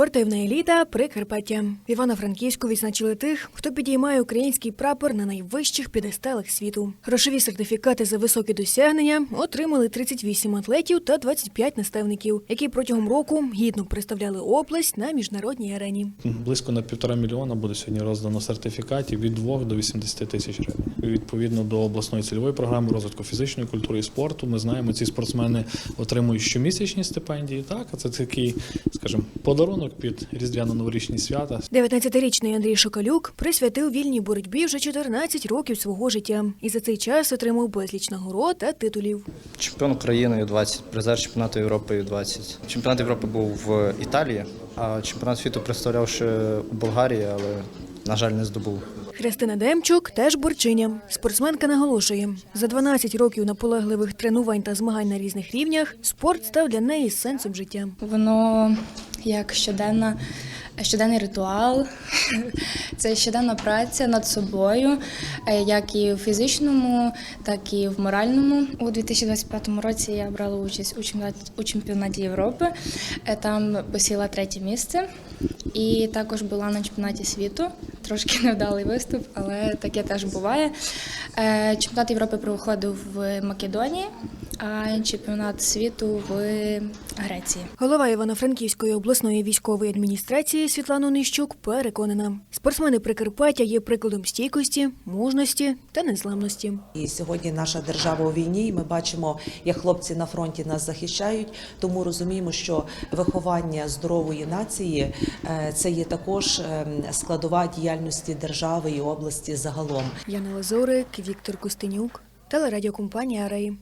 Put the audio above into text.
Спортивна еліта Прикарпаття. В Івано-Франківську відзначили тих, хто підіймає український прапор на найвищих підестелах світу. Грошові сертифікати за високі досягнення отримали 38 атлетів та 25 наставників, які протягом року гідно представляли область на міжнародній арені. Близько на півтора мільйона буде сьогодні роздано сертифікатів від 2 до 80 тисяч гривень. Відповідно до обласної цільової програми розвитку фізичної культури і спорту. Ми знаємо, ці спортсмени отримують щомісячні стипендії. Так, це такий, скажімо, подарунок під різдвяно-новорічні свята. 19-річний Андрій Шокалюк присвятив вільній боротьбі вже 14 років свого життя і за цей час отримав безліч нагород та титулів. Чемпіон України U20, призер чемпіонату Європи U20. Чемпіонат Європи був в Італії, а чемпіонат світу представляв ще у Болгарії, але, на жаль, не здобув. Христина Демчук теж борчиня. Спортсменка наголошує, за 12 років наполегливих тренувань та змагань на різних рівнях спорт став для неї сенсом життя. Воно як щоденна, щоденний ритуал, це щоденна праця над собою, е, як і в фізичному, так і в моральному. У 2025 році я брала участь у чемпіонаті, у чемпіонаті Європи. Е, Там посіла третє місце. І також була на чемпіонаті світу. Трошки невдалий виступ, але таке теж буває. Е, Чемпіонат Європи проходив в Македонії, а чемпіонат світу в Греції. Голова Івано-Франківської обласної військової адміністрації Світлана Онищук переконана, спортсмени Прикарпаття є прикладом стійкості, мужності та незламності. І сьогодні наша держава у війні. і Ми бачимо, як хлопці на фронті нас захищають. Тому розуміємо, що виховання здорової нації е, це є також ем, складова діяльності держави і області загалом. Яна Лазорик, Віктор Костенюк, телерадіокомпанія Раї.